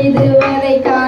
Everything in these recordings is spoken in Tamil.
இதுவரை கா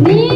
Yeah.